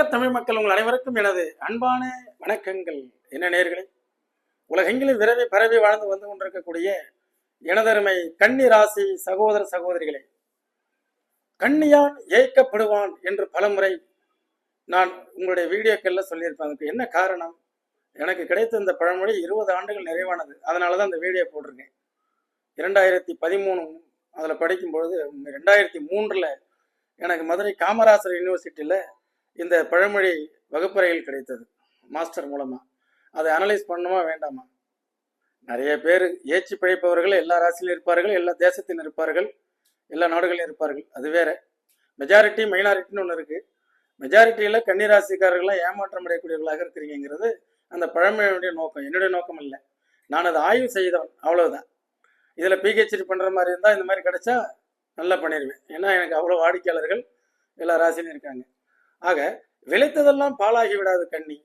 உலக தமிழ் மக்கள் உங்கள் அனைவருக்கும் எனது அன்பான வணக்கங்கள். என்ன நேர்களே? உலகெங்கிலும் விரவி பரவி வாழ்ந்து வந்து கொண்டிருக்கக்கூடிய எனதருமை கன்னி ராசி சகோதர சகோதரிகளே கண்ணியான் ஏய்க்கப்படுவான் என்று பலமுறை நான் உங்களுடைய வீடியோக்கள்ல சொல்லியிருப்பேன். அதுக்கு என்ன காரணம்? எனக்கு கிடைத்த இந்த பழமொழி இருபது ஆண்டுகள் நிறைவானது. அதனால தான் இந்த வீடியோ போட்டிருக்கேன். இரண்டாயிரத்தி பதிமூணு அதில் படிக்கும் பொழுது ரெண்டாயிரத்தி மூன்றில் எனக்கு மதுரை காமராசர் யூனிவர்சிட்டியில் இந்த பழமொழி வகுப்பறையில் கிடைத்தது மாஸ்டர் மூலமாக அதை அனலைஸ் பண்ணுமா வேண்டாமா? நிறைய பேர் ஏச்சி பிழைப்பவர்கள் எல்லா ராசியிலும் இருப்பார்கள் எல்லா தேசத்திலும் இருப்பார்கள் எல்லா நாடுகளிலும் இருப்பார்கள். அது வேற. மெஜாரிட்டி மைனாரிட்டின்னு ஒன்று இருக்கு. மெஜாரிட்டியில் கன்னிராசிக்காரர்கள்லாம் ஏமாற்றம் அடையக்கூடியவர்களாக இருக்கிறீங்கிறது அந்த பழமையுடைய நோக்கம். என்னுடைய நோக்கம் இல்லை. நான் அதை ஆய்வு செய்தவன். அவ்வளவுதான். இதில் பிஹெச்டி பண்ணுற மாதிரி இருந்தால் இந்த மாதிரி கிடைச்சா நல்லா பண்ணிடுவேன் ஏன்னா எனக்கு அவ்வளோ வாடிக்கையாளர்கள் எல்லா ராசியிலும் இருக்காங்க. ஆக விளைத்ததெல்லாம் பாலாகி விடாது கன்னி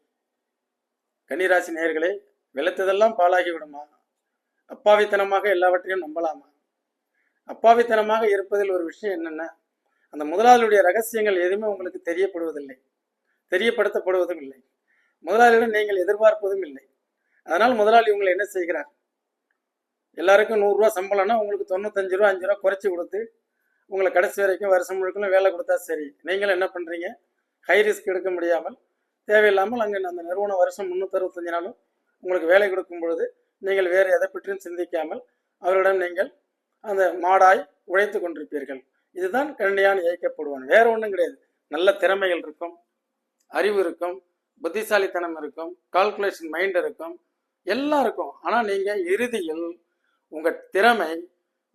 கன்னிராசி நேர்களே விளைத்ததெல்லாம் பாலாகி விடுமா அப்பாவித்தனமாக எல்லாவற்றையும் நம்பலாமா? அப்பாவித்தனமாக இருப்பதில் ஒரு விஷயம் என்னென்ன அந்த முதலாளியுடைய ரகசியங்கள் எதுவுமே உங்களுக்கு தெரியப்படுவதில்லை. தெரியப்படுத்தப்படுவதும் இல்லை. முதலாளியிடம் நீங்கள் எதிர்பார்ப்பதும் இல்லை. அதனால் முதலாளி உங்களை என்ன செய்கிறார்? எல்லாருக்கும் நூறுரூவா சம்பளம்னா உங்களுக்கு தொண்ணூத்தஞ்சு ரூபா அஞ்சு ரூபா குறைச்சி கொடுத்து உங்களை கடைசி வரைக்கும் வருஷம் முழுக்கணும் வேலை கொடுத்தா சரி. நீங்களும் என்ன பண்ணுறீங்க ஹை ரிஸ்க் எடுக்க முடியாமல் தேவையில்லாமல் அங்கே அந்த நிறுவனம் வருஷம் முந்நூற்றறுபத்தஞ்சு நாளும் உங்களுக்கு வேலை கொடுக்கும் பொழுது நீங்கள் வேறு எதை பற்றியும் சிந்திக்காமல் அவரிடம் நீங்கள் அந்த மாடாய் உழைத்து கொண்டிருப்பீர்கள். இதுதான் கண்ணியான் இயக்கப்படுவான். வேற ஒன்றும் கிடையாது. நல்ல திறமைகள் இருக்கும் அறிவு இருக்கும் புத்திசாலித்தனம் இருக்கும் கால்குலேஷன் மைண்ட் இருக்கும் எல்லாம் இருக்கும். ஆனால் நீங்கள் இறுதியில் உங்கள் திறமை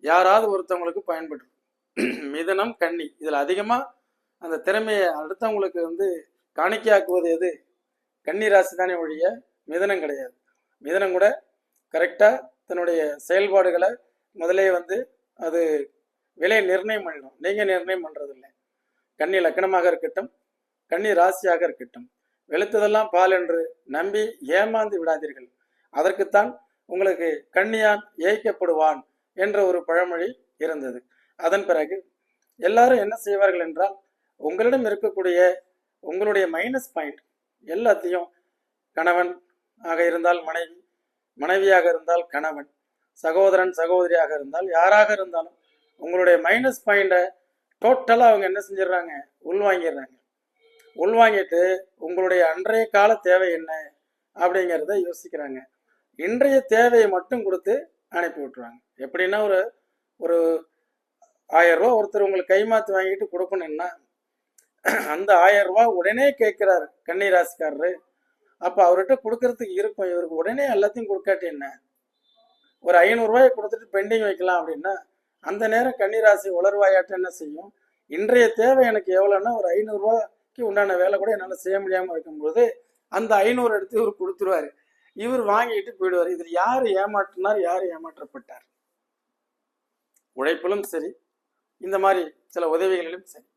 யாராவது ஒருத்தவங்களுக்கு பயன்பட்டு மிதனம் கண்ணி இதில் அதிகமாக அந்த திறமையை அடுத்தவங்களுக்கு வந்து காணிக்கையாக்குவது எது? கன்னிராசி தானே ஒழிய மிதனம் கிடையாது. மிதனம் கூட கரெக்டாக தன்னுடைய செயல்பாடுகளை முதலே வந்து அது விலை நிர்ணயம் பண்ணிடும். நீங்கள் நிர்ணயம் பண்ணுறதில்லை கன்னி லக்கணமாக இருக்கட்டும் கன்னி ராசியாக இருக்கட்டும். வெளுத்ததெல்லாம் பால் என்று நம்பி ஏமாந்து விடாதீர்கள். அதற்குத்தான் உங்களுக்கு கண்ணியான் ஏய்க்கப்படுவான் என்ற ஒரு பழமொழி இருந்தது. அதன் பிறகு எல்லாரும் என்ன செய்வார்கள் என்றால் உங்களிடம் இருக்கக்கூடிய உங்களுடைய மைனஸ் பாயிண்ட் எல்லாத்தையும் கணவன் ஆக இருந்தால் மனைவி மனைவியாக இருந்தால் கணவன் சகோதரன் சகோதரியாக இருந்தால் யாராக இருந்தாலும் உங்களுடைய மைனஸ் பாயிண்டை டோட்டலாக அவங்க என்ன செஞ்சிடுறாங்க? உள்வாங்கிடுறாங்க உள்வாங்கிட்டு உங்களுடைய அன்றைய கால தேவை என்ன அப்படிங்கிறத யோசிக்கிறாங்க. இன்றைய தேவையை மட்டும் கொடுத்து அனுப்பி விட்டுருவாங்க. எப்படின்னா ஒரு ஒரு ஆயிரம் ரூபா ஒருத்தர் உங்களுக்கு கைமாத்து வாங்கிட்டு கொடுக்கணும்னா அந்த ஆயிரம் ரூபா உடனே கேட்கிறாரு கன்னிராசிக்காரரு. அப்போ அவர்கிட்ட கொடுக்கறதுக்கு இருக்கும். இவருக்கு உடனே எல்லாத்தையும் கொடுக்காட்டி என்ன? ஒரு ஐநூறுரூவாயை கொடுத்துட்டு பெண்டிங் வைக்கலாம் அப்படின்னா அந்த நேரம் கன்னிராசி உளர்வாயாட்டம் என்ன செய்யும்? இன்றைய தேவை எனக்கு எவ்வளோன்னா ஒரு ஐநூறுரூவாய்க்கு உண்டான வேலை கூட என்னால் செய்ய முடியாமல் இருக்கும்போது அந்த ஐநூறு எடுத்து இவர் கொடுத்துருவாரு. இவர் வாங்கிட்டு போயிடுவார். இதில் யார் ஏமாற்றினார் யார் ஏமாற்றப்பட்டார்? உழைப்பிலும் சரி இந்த மாதிரி சில உதவிகளிலும் சரி.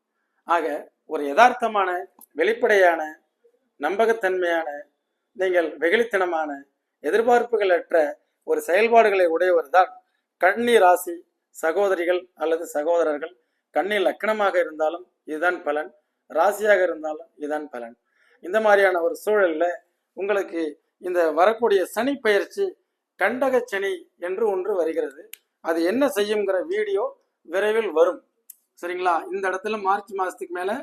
ஆக ஒரு யதார்த்தமான வெளிப்படையான நம்பகத்தன்மையான நீங்கள் வெகுளித்தனமான எதிர்பார்ப்புகள் அற்ற ஒரு செயல்பாடுகளை உடையவர் தான் கண்ணி ராசி சகோதரிகள் அல்லது சகோதரர்கள். கண்ணி லக்கணமாக இருந்தாலும் இதுதான் பலன். ராசியாக இருந்தாலும் இதுதான் பலன். இந்த மாதிரியான ஒரு சூழலில் உங்களுக்கு இந்த வரக்கூடிய சனி பயிற்சி கண்டக சனி என்று ஒன்று வருகிறது. அது என்ன செய்யுங்கிற வீடியோ விரைவில் வரும். சரிங்களா? இந்த இடத்துல மார்ச் மாதத்துக்கு மேலே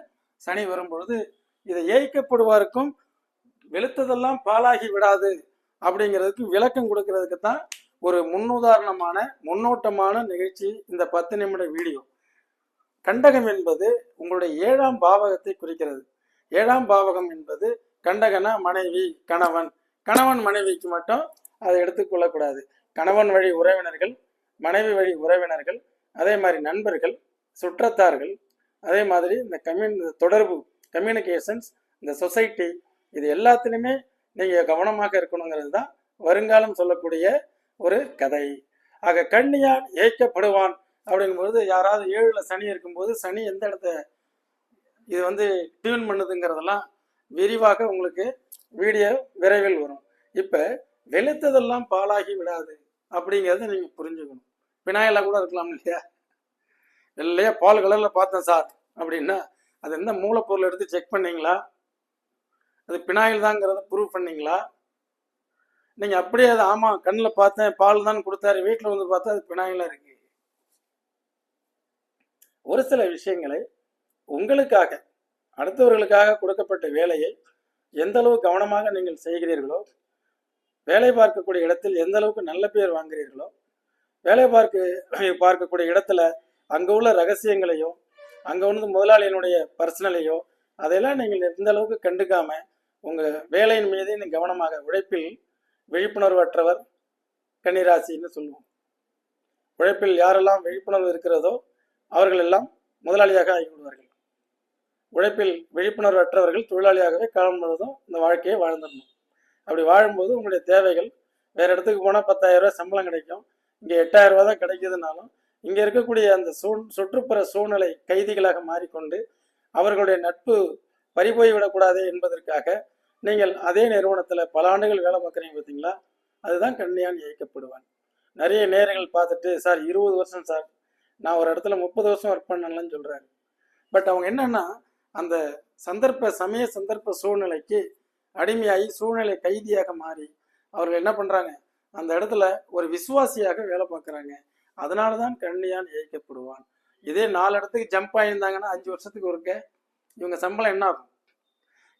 சனி வரும்பொழுது இதை ஏய்க்கப்படுவாருக்கும் வெளுத்ததெல்லாம் பாலாகி விடாது அப்படிங்கிறதுக்கு விளக்கம் கொடுக்கறதுக்கு தான் ஒரு முன்னுதாரணமான முன்னோட்டமான நிகழ்ச்சி இந்த பத்து நிமிட வீடியோ. கண்டகம் என்பது உங்களுடைய ஏழாம் பாவகத்தை குறிக்கிறது. ஏழாம் பாவகம் என்பது கண்டகனா மனைவி கணவன். கணவன் மனைவிக்கு மட்டும் அதை எடுத்துக்கொள்ளக்கூடாது கணவன் வழி உறவினர்கள் மனைவி வழி உறவினர்கள் அதே மாதிரி நண்பர்கள் சுற்றத்தார்கள் அதே மாதிரி இந்த கம்யூன் தொடர்பு கம்யூனிகேஷன்ஸ் இந்த சொசைட்டி இது எல்லாத்துலேயுமே நீங்கள் கவனமாக இருக்கணுங்கிறது தான் வருங்காலம் சொல்லக்கூடிய ஒரு கதை. ஆக கண்ணியான் ஏய்க்கப்படுவான் அப்படிங்கும்போது யாராவது ஏழில் சனி இருக்கும்போது சனி எந்த இடத்த இது வந்து டியூன் பண்ணுதுங்கிறதெல்லாம் விரிவாக உங்களுக்கு வீடியோ விரைவில் வரும். இப்போ வெளுத்ததெல்லாம் பாலாகி விடாது அப்படிங்கிறத நீங்கள் புரிஞ்சுக்கணும். விநாயகலா கூட இருக்கலாம் இல்லையா? இல்லையா பால் கலரில் பார்த்தேன் சார் அப்படின்னா அது என்ன மூலப்பொருள் எடுத்து செக் பண்ணீங்களா? அது பினாயில் தாங்கிறத ப்ரூவ் பண்ணீங்களா? நீங்கள் அப்படியே அது ஆமாம் கண்ணில் பார்த்தேன் பால் தான் கொடுத்தாரு வீட்டில் வந்து பார்த்தா அது பினாயிலாக இருக்கு. ஒரு சில விஷயங்களை உங்களுக்காக அடுத்தவர்களுக்காக கொடுக்கப்பட்ட வேலையை எந்த அளவு கவனமாக நீங்கள் செய்கிறீர்களோ வேலை பார்க்கக்கூடிய இடத்தில் எந்த அளவுக்கு நல்ல பேர் வாங்குறீர்களோ வேலை பார்க்க பார்க்கக்கூடிய இடத்துல அங்கே உள்ள ரகசியங்களையோ அங்கே வந்து முதலாளியினுடைய பர்சனலையோ அதையெல்லாம் நீங்கள் எந்த அளவுக்கு கண்டுக்காம உங்கள் வேலையின் மீது நீங்கள் கவனமாக உழைப்பில் விழிப்புணர்வற்றவர் கன்னிராசின்னு சொல்லுவோம். உழைப்பில் யாரெல்லாம் விழிப்புணர்வு இருக்கிறதோ அவர்கள் எல்லாம் முதலாளியாக ஆகிவிடுவார்கள் உழைப்பில் விழிப்புணர்வற்றவர்கள் தொழிலாளியாகவே காலம் முழுவதும் இந்த வாழ்க்கையை வாழ்ந்துடணும். அப்படி வாழும்போது உங்களுடைய தேவைகள் வேறு இடத்துக்கு போனால் பத்தாயிரம் ரூபாய் சம்பளம் கிடைக்கும். இங்கே எட்டாயிரம் ரூபா தான் கிடைக்குதுனாலும் இங்கே இருக்கக்கூடிய அந்த சூ சுற்றுப்புற சூழ்நிலை கைதிகளாக மாறிக்கொண்டு அவர்களுடைய நட்பு பறிபோய்விடக்கூடாது என்பதற்காக நீங்கள் அதே நிறுவனத்தில் பல ஆண்டுகள் வேலை பார்க்குறீங்க பார்த்தீங்களா? அதுதான் கண்ணியான் இயக்கப்படுவான். நிறைய நேரங்கள் பார்த்துட்டு சார் இருபது வருஷம் சார். நான் ஒரு இடத்துல முப்பது வருஷம் ஒர்க் பண்ணலன்னு சொல்கிறாரு பட் அவங்க என்னன்னா அந்த சந்தர்ப்ப சமய சந்தர்ப்ப சூழ்நிலைக்கு அடிமையாகி சூழ்நிலை கைதியாக மாறி அவர்கள் என்ன பண்ணுறாங்க அந்த இடத்துல ஒரு விசுவாசியாக வேலை பார்க்குறாங்க. அதனால தான் கண்ணியான் இயக்கப்படுவான் இதே நாலு இடத்துக்கு ஜம்ப் ஆகியிருந்தாங்கன்னா அஞ்சு வருஷத்துக்கு ஒருக்க இவங்க சம்பளம் என்ன ஆகும்?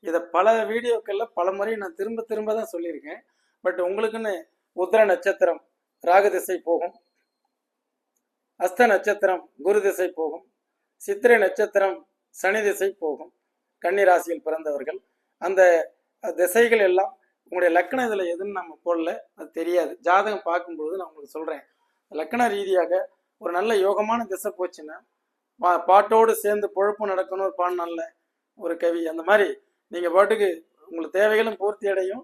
இதை பல வீடியோக்களில் பல முறை நான் திரும்ப திரும்ப தான் சொல்லியிருக்கேன். பட் உங்களுக்குன்னு உத்திர நட்சத்திரம் ராகு திசை போகும். அஸ்த நட்சத்திரம் குரு திசை போகும். சித்திரை நட்சத்திரம் சனி திசை போகும். கன்னி ராசியில் பிறந்தவர்கள். அந்த திசைகள் எல்லாம் உங்களுடைய லக்கணம் இதில் எதுன்னு நம்ம போடல அது தெரியாது. ஜாதகம் பார்க்கும்பொழுது நான் உங்களுக்கு சொல்கிறேன் லக்கண ரீதியாக ஒரு நல்ல யோகமான திசை போச்சுன்னா பா பாட்டோடு சேர்ந்து பொழப்பு நடக்கணும் ஒரு பாடினால ஒரு கவி அந்த மாதிரி நீங்கள் பாட்டுக்கு உங்களுக்கு தேவைகளும் பூர்த்தி அடையும்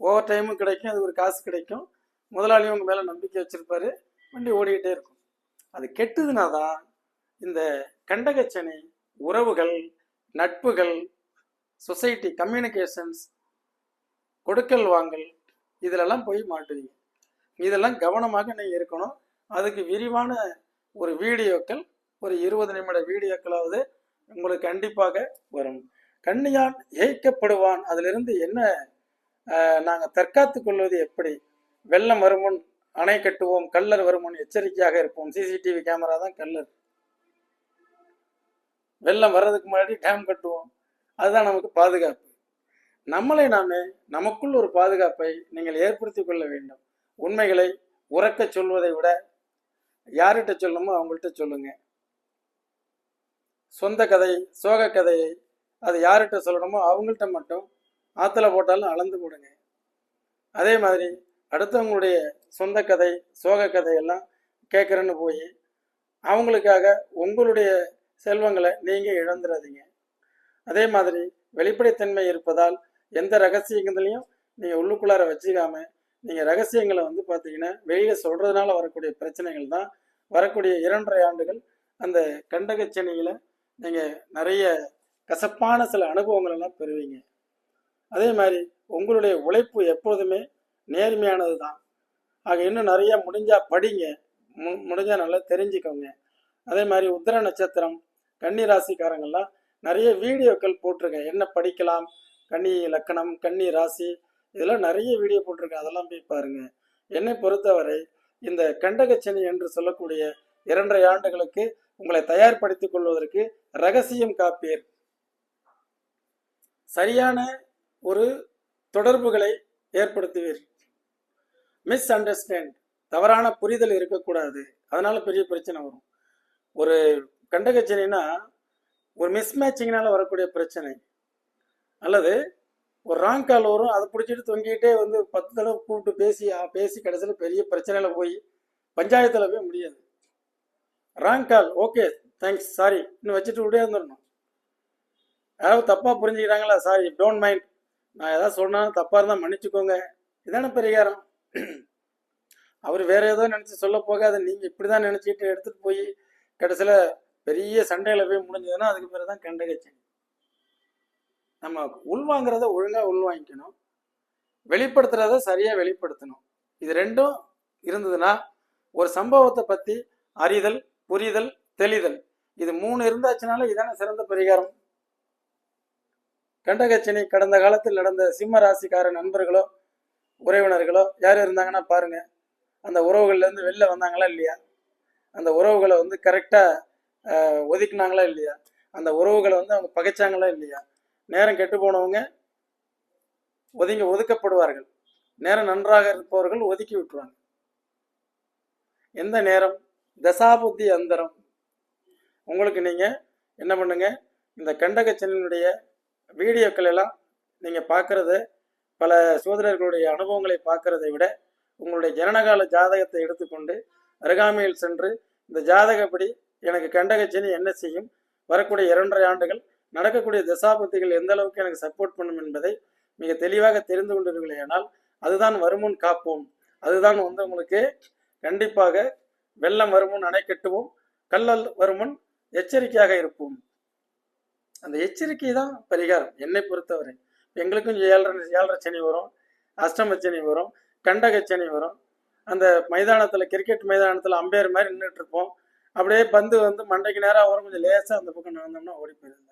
ஓவர் டைமும் கிடைக்கும் அது ஒரு காசு கிடைக்கும். முதலாளியும் உங்கள் மேலே நம்பிக்கை வச்சுருப்பாரு வண்டி ஓடிக்கிட்டே இருக்கும். அது கெட்டுதுனா தான் இந்த கண்டகச்சனை உறவுகள் நட்புகள் சொசைட்டி கம்யூனிகேஷன்ஸ் கொடுக்கல் வாங்கல் இதிலெல்லாம் போய் மாட்டுவீங்க. இதெல்லாம் கவனமாக நீங்கள் இருக்கணும். அதுக்கு விரிவான ஒரு வீடியோக்கள் ஒரு இருபது நிமிட வீடியோக்களாவது உங்களுக்கு கண்டிப்பாக வரும். கண்ணியான் ஏய்க்கப்படுவான். அதிலிருந்து என்ன நாங்கள் தற்காத்து கொள்வது எப்படி? வெள்ளம் வருமுன் அணை கட்டுவோம் கல்லர் வருமுன் எச்சரிக்கையாக இருப்போம். சிசிடிவி கேமரா தான் கல்லர். வெள்ளம் வர்றதுக்கு முன்னாடி டேம் கட்டுவோம். அதுதான் நமக்கு பாதுகாப்பு. நம்மளை நாமே நமக்குள் ஒரு பாதுகாப்பை நீங்கள் ஏற்படுத்தி கொள்ள வேண்டும். உண்மைகளை உறக்க சொல்வதை விட யார்கிட்ட சொல்லணுமோ அவங்கள்ட்ட சொல்லுங்க. சொந்த கதை சோக கதையை அது யார்கிட்ட சொல்லணுமோ அவங்கள்ட்ட மட்டும் ஆற்றுல போட்டாலும் அளந்து போடுங்க. அதே மாதிரி அடுத்தவங்களுடைய சொந்த கதை சோக கதையெல்லாம் கேட்குறேன்னு போய் அவங்களுக்காக உங்களுடைய செல்வங்களை நீங்கள் இழந்துடாதீங்க அதே மாதிரி வெளிப்படைத்தன்மை இருப்பதால் எந்த ரகசியங்களையும் நீங்கள் உள்ளுக்குள்ளார வச்சுக்காமல் நீங்கள் ரகசியங்களை வந்து பார்த்தீங்கன்னா வெளியில் சொல்கிறதுனால வரக்கூடிய பிரச்சனைகள் தான். வரக்கூடிய இரண்டரை ஆண்டுகள் அந்த கண்டகச்சனியில் நீங்கள் நிறைய கசப்பான சில அனுபவங்களெல்லாம் பெறுவீங்க. அதே மாதிரி உங்களுடைய உழைப்பு எப்போதுமே நேர்மையானது தான். ஆக இன்னும் நிறைய முடிஞ்சால் படிங்க. மு முடிஞ்சால் நல்லா தெரிஞ்சுக்கோங்க. அதே மாதிரி உத்திர நட்சத்திரம் கன்னி ராசிக்காரங்கள்லாம் நிறைய வீடியோக்கள் போட்டிருக்கேன். என்ன படிக்கலாம்? கன்னி லக்கணம் கன்னி ராசி இதெல்லாம் நிறைய வீடியோ போட்டிருக்கேன். அதெல்லாம் போய் பாருங்க. என்னை பொறுத்தவரை இந்த கண்டகச்சனி என்று சொல்லக்கூடிய இரண்டரை ஆண்டுகளுக்கு உங்களை தயார்படுத்திக் கொள்வதற்கு ரகசியம் காப்பீர். சரியான ஒரு தொடர்புகளை ஏற்படுத்துவீர். மிஸ் அண்டர்ஸ்டாண்ட் தவறான புரிதல் இருக்கக்கூடாது. அதனால பெரிய பிரச்சனை வரும். ஒரு கண்டகச்சனைனா ஒரு மிஸ்மேட்சிங்னால வரக்கூடிய பிரச்சனை. அல்லது ஒரு ராங் கால் வரும் அதை பிடிச்சிட்டு தொங்கிக்கிட்டே வந்து பத்து தடவை கூப்பிட்டு பேசி பேசி கடைசியில் பெரிய பிரச்சனையில் போய் பஞ்சாயத்தில் போய் முடியாது. Wrong call okay thanks sorry இன்னும் வச்சுட்டு விடே வந்துடணும் யாராவது தப்பாக புரிஞ்சுக்கிறாங்களா? சாரி டோன்ட் மைண்ட் நான் ஏதாவது சொன்னாலும் தப்பாக இருந்தால் மன்னிச்சுக்கோங்க. இதான பரிகாரம்? அவர் வேற ஏதோ நினச்சி சொல்ல போகாத நீங்கள் இப்படி தான் நினச்சிக்கிட்டு எடுத்துகிட்டு போய் கடைசியில் பெரிய சண்டையில் போய் முடிஞ்சதுன்னா அதுக்கு பேர் தான் கண்டகச்சேன் நம்ம உள்வாங்கிறத ஒழுங்காக உள்வாங்கிக்கணும். வெளிப்படுத்துறத சரியாக வெளிப்படுத்தணும். இது ரெண்டும் இருந்ததுன்னா ஒரு சம்பவத்தை பற்றி அறிதல் புரிதல் தெளிதல் இது மூணு இருந்தாச்சுனால இதான சிறந்த பரிகாரம். கண்டகச்சனி கடந்த காலத்தில் நடந்த சிம்ம ராசிக்கார நண்பர்களோ உறவினர்களோ யார் இருந்தாங்கன்னா பாருங்க அந்த உறவுகள்லேருந்து வெளில வந்தாங்களா இல்லையா? அந்த உறவுகளை வந்து கரெக்டாக ஒதுக்குனாங்களா இல்லையா? அந்த உறவுகளை வந்து அவங்க பகைச்சாங்களா இல்லையா? நேரம் கெட்டு போனவங்க ஒதுங்கி ஒதுக்கப்படுவார்கள். நேரம் நன்றாக இருப்பவர்கள் ஒதுக்கி விட்டுருவாங்க. எந்த நேரம்? தசாபுத்தி அந்தரம். உங்களுக்கு நீங்கள் என்ன பண்ணுங்க? இந்த கண்டகச்சனினுடைய வீடியோக்கள் எல்லாம் நீங்கள் பார்க்கறது பல சோதரர்களுடைய அனுபவங்களை பார்க்கறதை விட உங்களுடைய ஜனனகால ஜாதகத்தை எடுத்துக்கொண்டு அருகாமையில் சென்று இந்த ஜாதகப்படி எனக்கு கண்டகச்சனி என்ன செய்யும்? வரக்கூடிய இரண்டரை ஆண்டுகள் நடக்கக்கூடிய தசாபத்திகள் எந்த அளவுக்கு எனக்கு சப்போர்ட் பண்ணும் என்பதை மிக தெளிவாக தெரிந்து கொண்டிருக்கிறீர்களானால் அதுதான் வருமுன் காப்போம். அதுதான் வந்து உங்களுக்கு கண்டிப்பாக வெள்ளம் வருமுன் அணை கட்டுவோம் கல்லல் வருமுன் எச்சரிக்கையாக இருப்போம். அந்த எச்சரிக்கை தான் பரிகாரம். என்னை பொறுத்தவரை. எங்களுக்கும் ஏழரை ஏழரை சனி வரும் அஷ்டம சனி வரும் கண்டக சனி வரும். அந்த மைதானத்தில் கிரிக்கெட் மைதானத்தில் அம்பேர் மாதிரி நின்றுட்டு இருப்போம். அப்படியே பந்து வந்து மண்டைக்கு நேராக வரும். கொஞ்சம் லேசாக அந்த பக்கம் நடந்தோம்னா ஓடி போயிடுது.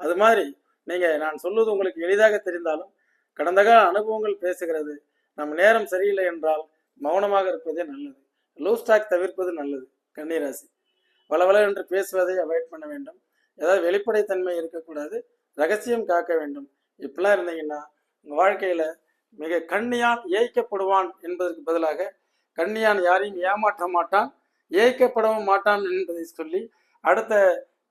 அது மாதிரி நீங்கள் நான் சொல்வது உங்களுக்கு எளிதாக தெரிந்தாலும் கடந்த கால அனுபவங்கள் பேசுகிறது. நம் நேரம் சரியில்லை என்றால் மௌனமாக இருப்பதே நல்லது. லூஸ்டாக் தவிர்ப்பது நல்லது கன்னிராசி. வளவள என்று பேசுவதை அவாய்ட் பண்ண வேண்டும். ஏதாவது வெளிப்படைத்தன்மை இருக்கக்கூடாது ரகசியம் காக்க வேண்டும். இப்படிலாம் இருந்தீங்கன்னா உங்கள் வாழ்க்கையில் மிக கண்ணியான் ஏய்க்கப்படுவான் என்பதற்கு பதிலாக கண்ணியான் யாரையும் ஏமாற்ற மாட்டான் ஏய்க்கப்படவும் மாட்டான் என்பதை சொல்லி அடுத்த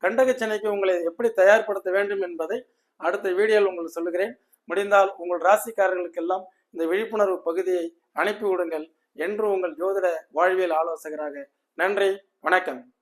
கண்டகச்சனைக்கு உங்களை எப்படி தயார்படுத்த வேண்டும் என்பதை அடுத்த வீடியோவில் உங்களுக்கு சொல்லுகிறேன். முடிந்தால் உங்கள் ராசிக்காரர்களுக்கெல்லாம் இந்த விழிப்புணர்வு பகுதியை அனுப்பிவிடுங்கள் என்று உங்கள் ஜோதிட வாழ்வியல் ஆலோசகராக நன்றி வணக்கம்.